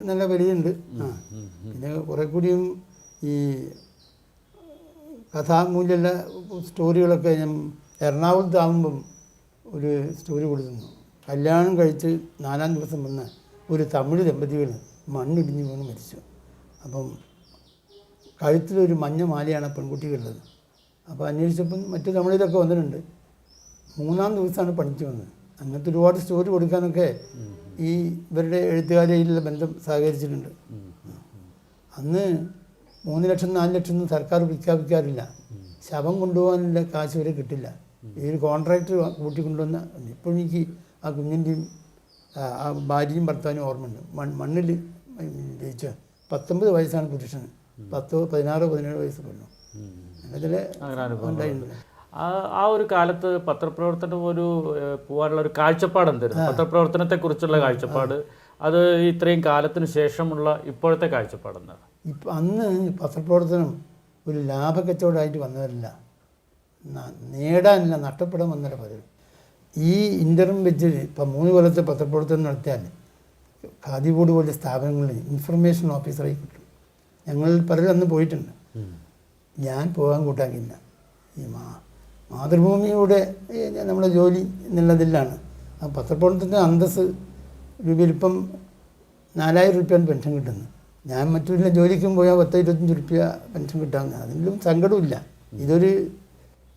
നല്ല വിലയുണ്ട്. ആ. പിന്നെ കുറെ കൂടിയും ഈ കഥാമൂല്യമുള്ള സ്റ്റോറികളൊക്കെ ഞാൻ എറണാകുളത്താകുമ്പം ഒരു സ്റ്റോറി കൊടുക്കുന്നു. കല്യാണം കഴിച്ച് നാലാം ദിവസം വന്ന ഒരു തമിഴ് ദമ്പതികൾ മണ്ണിടിഞ്ഞ് വീണ് മരിച്ചു. അപ്പം കഴുത്തിലൊരു മഞ്ഞ മാലയാണ് പെൺകുട്ടിക്കുള്ളത്. അപ്പോൾ അന്വേഷിച്ചപ്പം മറ്റു തമിഴിലൊക്കെ വന്നിട്ടുണ്ട്. മൂന്നാം ദിവസമാണ് പണിക്ക് വന്നത്. അങ്ങനത്തെ ഒരുപാട് സ്റ്റോറി കൊടുക്കാനൊക്കെ ഈ ഇവരുടെ എഴുത്തുകാരിയിലുള്ള ബന്ധം സഹകരിച്ചിട്ടുണ്ട്. അന്ന് മൂന്ന് ലക്ഷം നാല് ലക്ഷം ഒന്നും സർക്കാർ പ്രഖ്യാപിക്കാറില്ല. ശവം കൊണ്ടുപോകാനുള്ള കാശ് വരെ കിട്ടില്ല. ഈ ഒരു കോൺട്രാക്ടർ കൂട്ടിക്കൊണ്ടുവന്ന ഇപ്പോഴും എനിക്ക് ആ കുഞ്ഞിന്റെയും ആ ഭാര്യയും ഭർത്താവിനും ഓർമ്മയുണ്ട്. മൺ മണ്ണിൽ ജയിച്ച പത്തൊമ്പത് വയസ്സാണ് പുരുഷന് പത്തോ പതിനാറോ പതിനേഴോ വയസ്സ് പെണ്ണു. അങ്ങനെ ഉണ്ടായിട്ടുണ്ട്. ആ ഒരു കാലത്ത് പത്രപ്രവർത്തനം ഒരു പോകാനുള്ള ഒരു കാഴ്ചപ്പാട് എന്തായിരുന്നു? പത്രപ്രവർത്തനത്തെ കുറിച്ചുള്ള കാഴ്ചപ്പാട് അത് ഇത്രയും കാലത്തിന് ശേഷമുള്ള ഇപ്പോഴത്തെ കാഴ്ചപ്പാട് എന്താണ്? ഇപ്പം അന്ന് പത്രപ്രവർത്തനം ഒരു ലാഭക്കച്ചവടമായിട്ട് വന്നതല്ല. നേടാനില്ല നഷ്ടപ്പെടാൻ വന്നല്ല പതിവ് ഈ ഇന്റർവ്യൂ വെച്ച് ഇപ്പം മൂന്ന് കൊല്ലത്തെ പത്രപ്രവർത്തനം നടത്തിയാൽ ഖാദി ബോർഡ് പോലുള്ള സ്ഥാപനങ്ങളിൽ ഇൻഫർമേഷൻ ഓഫീസറായി കിട്ടും. ഞങ്ങൾ പലരും അന്ന് പോയിട്ടുണ്ട്. ഞാൻ പോകാൻ കൂട്ടാക്കില്ല ഈ മാ മാതൃഭൂമിയുടെ നമ്മുടെ ജോലി എന്നുള്ളതിലാണ് ആ പത്രപ്രവർത്തനത്തിന്റെ അന്തസ് രൂപയിൽ ഇപ്പം നാലായിരം റുപ്യാണ് പെൻഷൻ കിട്ടുന്നത്. ഞാൻ മറ്റുള്ള ജോലിക്കും പോയാൽ പത്ത് ഇരുപത്തഞ്ച് റുപ്യ പെൻഷൻ കിട്ടാവുന്ന അതിലും സങ്കടമില്ല ഇതൊരു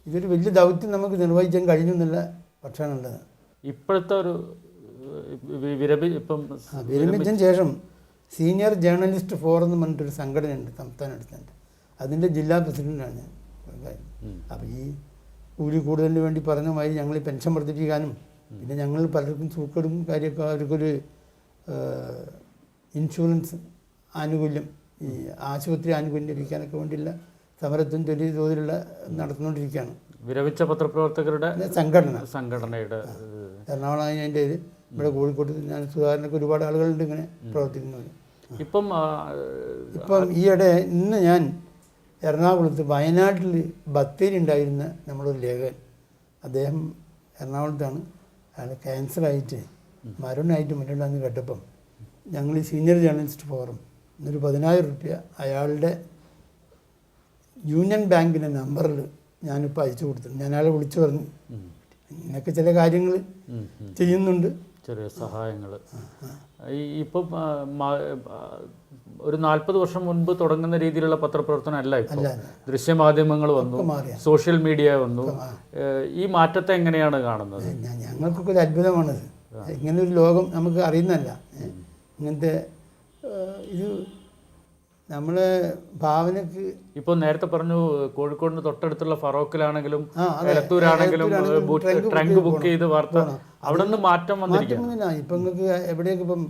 ഇതൊരു വലിയ ദൗത്യം നമുക്ക് നിർവഹിക്കാൻ കഴിഞ്ഞു എന്നുള്ള പക്ഷമാണുള്ളത് ഇപ്പോഴത്തെ ഒരു ഇപ്പം വിരമിച്ചതിന് ശേഷം സീനിയർ ജേർണലിസ്റ്റ് ഫോറം എന്ന് പറഞ്ഞിട്ടൊരു സംഘടനയുണ്ട് സംസ്ഥാന അടുത്തുണ്ട് അതിന്റെ ജില്ലാ പ്രസിഡന്റാണ് ഞാൻ. അപ്പോൾ ഈ കൂലി കൂടുതലിന് വേണ്ടി പറഞ്ഞ മാതിരി ഞങ്ങൾ പെൻഷൻ വർദ്ധിപ്പിക്കാനും പിന്നെ ഞങ്ങൾ പലർക്കും സൂക്കടും കാര്യമൊക്കെ അവർക്കൊരു ഇൻഷുറൻസ് ആനുകൂല്യം ഈ ആശുപത്രി ആനുകൂല്യം ലഭിക്കാനൊക്കെ വേണ്ടിയുള്ള സമരത്തും ചെറിയ തോതിലുള്ള നടത്തുന്നുകൊണ്ടിരിക്കുകയാണ് വിരവിച്ച പത്രപ്രവർത്തകരുടെ സംഘടന. സംഘടനയുടെ എറണാകുളം അതിന്റെ ഇത് ഇവിടെ കോഴിക്കോട്ട് ഞാൻ സുധാകരനൊക്കെ ഒരുപാട് ആളുകളുണ്ട് ഇങ്ങനെ പ്രവർത്തിക്കുന്നത് ഇപ്പം ഇപ്പം ഈയിടെ ഇന്ന് ഞാൻ എറണാകുളത്ത് വയനാട്ടിൽ ബത്തേരി ഉണ്ടായിരുന്ന നമ്മളൊരു ലേഖകൻ. അദ്ദേഹം എറണാകുളത്താണ്. അയാൾ ക്യാൻസറായിട്ട് മരണമായിട്ട് മുന്നിലാന്ന് കേട്ടപ്പം ഞങ്ങൾ ഈ സീനിയർ ജേർണലിസ്റ്റ് ഫോറം എന്നൊരു പതിനായിരം റുപ്യ അയാളുടെ യൂണിയൻ ബാങ്കിന്റെ നമ്പറിൽ ഞാനിപ്പോൾ അയച്ചു കൊടുത്തു ഞാൻ അയാളെ വിളിച്ചു പറഞ്ഞു. ഇങ്ങനെയൊക്കെ ചില കാര്യങ്ങൾ. ചെയ്യുന്നുണ്ട്. ചെറിയ സഹായങ്ങൾ ഇപ്പം ഒരു നാൽപ്പത് വർഷം മുൻപ് തുടങ്ങുന്ന രീതിയിലുള്ള പത്രപ്രവർത്തനം അല്ല ഇപ്പം. അല്ല, അല്ല. ദൃശ്യമാധ്യമങ്ങൾ വന്നു സോഷ്യൽ മീഡിയ വന്നു. ഈ മാറ്റത്തെ എങ്ങനെയാണ് കാണുന്നത്? ഞങ്ങൾക്കൊക്കെ ഒരു അത്ഭുതമാണ്. ഇങ്ങനെ ഒരു ലോകം നമുക്ക് അറിയുന്നല്ല ഇങ്ങനത്തെ ഇത് നമ്മളെ ഭാവനക്ക് ഇപ്പോൾ നേരത്തെ പറഞ്ഞു കോഴിക്കോടിന് തൊട്ടടുത്തുള്ള ഫറോക്കിലാണെങ്കിലും. എലത്തൂരാണെങ്കിലും ട്രങ്ക് ബുക്ക് ചെയ്ത് വാർത്ത. അവിടെ നിന്ന് മാറ്റം മാറ്റമൊന്നുമില്ല ഇപ്പം നിങ്ങൾക്ക് എവിടെയൊക്കെ ഇപ്പം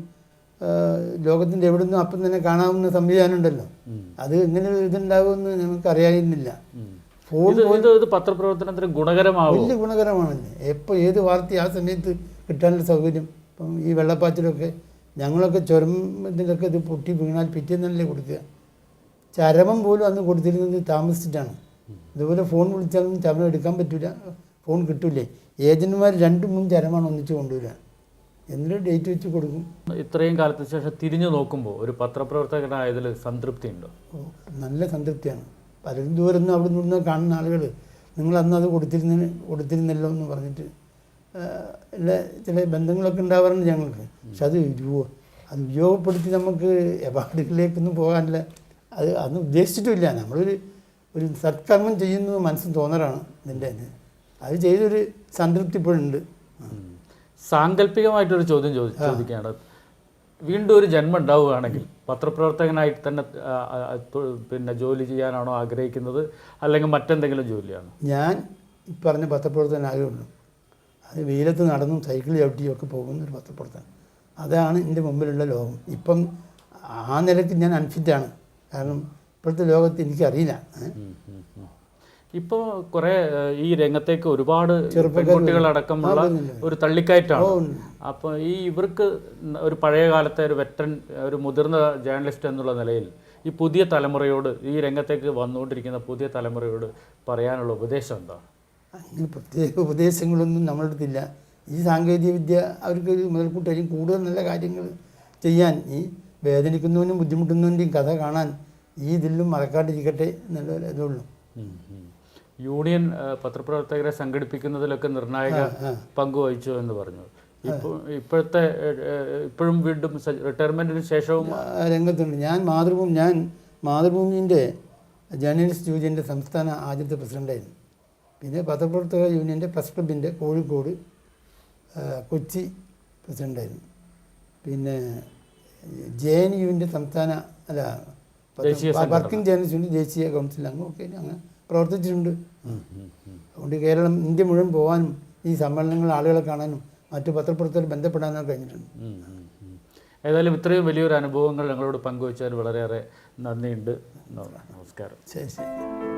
ലോകത്തിന്റെ എവിടെ നിന്നും അപ്പം തന്നെ കാണാവുന്ന സംവിധാനം ഉണ്ടല്ലോ അത് എങ്ങനെ ഇതുണ്ടാവുമെന്ന് നമുക്ക് അറിയാനില്ല. ഫോൺ ഇത് പത്രപ്രവർത്തനത്തിന് ഗുണകരമാവും? വലിയ ഗുണകരമാണല്ലേ. എപ്പോൾ ഏത് വാർത്ത ആ സമയത്ത് കിട്ടാനുള്ള സൗകര്യം? ഇപ്പം ഈ വെള്ളപ്പാച്ചിലൊക്കെ ഞങ്ങളൊക്കെ ചുരമത്തിലൊക്കെ ഇത് പൊട്ടി വീണാൽ പിറ്റേന്നല്ലേ കൊടുക്കുക. ചരമം പോലും അന്ന് കൊടുത്തിരുന്നത് താമസിച്ചിട്ടാണ്. ഇതുപോലെ ഫോൺ വിളിച്ചാലൊന്നും ചരമം എടുക്കാൻ പറ്റില്ല ഫോൺ കിട്ടൂലേ. ഏജന്റുമാർ രണ്ടും മൂന്നും ചരമാണ് ഒന്നിച്ച് കൊണ്ടുവരിക. എന്നിട്ട് ഡേറ്റ് വെച്ച് കൊടുക്കും. ഇത്രയും കാലത്തിന് ശേഷം തിരിഞ്ഞു നോക്കുമ്പോൾ ഒരു പത്രപ്രവർത്തകനായതിൽ സംതൃപ്തി ഉണ്ടോ ഓ, നല്ല സംതൃപ്തിയാണ്. പലരും ദൂരം നിന്ന് അവിടെ നിന്ന് കാണുന്ന ആളുകൾ നിങ്ങൾ അന്ന് അത് കൊടുത്തിരുന്ന കൊടുത്തിരുന്നല്ലോ എന്ന് പറഞ്ഞിട്ട് എല്ലാ ചില ബന്ധങ്ങളൊക്കെ ഉണ്ടാവാറുണ്ട് ഞങ്ങൾക്ക്. പക്ഷെ അത് രൂപ അത് ഉപയോഗപ്പെടുത്തി നമുക്ക് എവാർഡുകളിലേക്കൊന്നും പോകാനില്ല. അത് അന്ന് ഉദ്ദേശിച്ചിട്ടില്ല നമ്മളൊരു ഒരു സത്കർമ്മം ചെയ്യുന്നത് മനസ്സിന് തോന്നലാണ് ഇതിന്റെ ഇത്. അത് ചെയ്തൊരു സംതൃപ്തി ഇപ്പോഴുണ്ട്. സാങ്കല്പികമായിട്ടൊരു ചോദ്യം ചോദി ചോദിക്കുകയാണ്. വീണ്ടും ഒരു ജന്മം ഉണ്ടാവുകയാണെങ്കിൽ പത്രപ്രവർത്തകനായിട്ട് തന്നെ പിന്നെ ജോലി ചെയ്യാനാണോ ആഗ്രഹിക്കുന്നത്? അല്ലെങ്കിൽ മറ്റെന്തെങ്കിലും ജോലിയാണോ? ഞാൻ പറഞ്ഞ പത്രപ്രവർത്തകൻ ആഗ്രഹമുണ്ട്. അത് വെയിലത്ത് നടന്നും സൈക്കിൾ ചവിട്ടിയും ഒക്കെ പോകുന്ന ഒരു പത്രപ്രവർത്തകൻ. അതാണ് എന്റെ മുമ്പിലുള്ള ലോകം. ഇപ്പം ആ നിലയ്ക്ക് ഞാൻ അൺഫിറ്റാണ്. കാരണം ഇപ്പോഴത്തെ ലോകത്ത് എനിക്കറിയില്ല. ഇപ്പോൾ കുറേ ഈ രംഗത്തേക്ക് ഒരുപാട് പെൺകുട്ടികളടക്കമുള്ള ഒരു തള്ളിക്കയറ്റാണ്. അപ്പൊ അപ്പോൾ ഈ ഇവർക്ക് ഒരു പഴയ കാലത്തെ ഒരു വെറ്റൻ ഒരു മുതിർന്ന ജേർണലിസ്റ്റ് എന്നുള്ള നിലയിൽ ഈ പുതിയ തലമുറയോട് ഈ രംഗത്തേക്ക് വന്നുകൊണ്ടിരിക്കുന്ന പുതിയ തലമുറയോട് പറയാനുള്ള ഉപദേശം എന്താണ് അങ്ങനെ പ്രത്യേക ഉപദേശങ്ങളൊന്നും നമ്മുടെ അടുത്തില്ല. ഈ സാങ്കേതിക വിദ്യ അവർക്ക് മുതൽക്കൂട്ടായിരിക്കും കൂടുതൽ നല്ല കാര്യങ്ങൾ ചെയ്യാൻ ഈ വേദനിക്കുന്നവനും ബുദ്ധിമുട്ടുന്നവന്റെയും കഥ കാണാൻ ഈ ഇതിലും മറക്കാണ്ടിരിക്കട്ടെ എന്നുള്ള ഇതേ ഉള്ളൂ. യൂണിയൻ പത്രപ്രവർത്തകരെ സംഘടിപ്പിക്കുന്നതിലൊക്കെ നിർണായക പങ്കുവഹിച്ചു എന്ന് പറഞ്ഞു. ഇപ്പോൾ ഇപ്പോഴത്തെ ഇപ്പോഴും വീണ്ടും റിട്ടയർമെന്റിന് ശേഷവും രംഗത്തുണ്ട്. ഞാൻ മാതൃഭൂമി ഞാൻ മാതൃഭൂമിന്റെ ജേർണലിസ്റ്റ് യൂണിയന്റെ സംസ്ഥാന ആദ്യത്തെ പ്രസിഡന്റായിരുന്നു പിന്നെ പത്രപ്രവർത്തക യൂണിയന്റെ പ്രസ് ക്ലബിന്റെ കോഴിക്കോട് കൊച്ചി പ്രസിഡന്റായിരുന്നു പിന്നെ ജെ എൻ യുവിന്റെ സംസ്ഥാന അല്ല വർക്കിംഗ് ജേർണലിസ്റ്റ് യൂണിയൻ ദേശീയ കൗൺസിൽ ഒക്കെ അങ്ങനെ പ്രവർത്തിച്ചിട്ടുണ്ട്. അതുകൊണ്ട് കേരളം ഇന്ത്യ മുഴുവൻ പോകാനും ഈ സമ്മേളനങ്ങൾ ആളുകളെ കാണാനും മറ്റു പത്രപ്രവർത്തകർ ബന്ധപ്പെടാനൊക്കെ കഴിഞ്ഞിട്ടുണ്ട്. ഏതായാലും ഇത്രയും വലിയൊരു അനുഭവങ്ങൾ ഞങ്ങളോട് പങ്കുവച്ചതിന് വളരെയേറെ നന്ദിയുണ്ട് നമസ്കാരം ശരി ശരി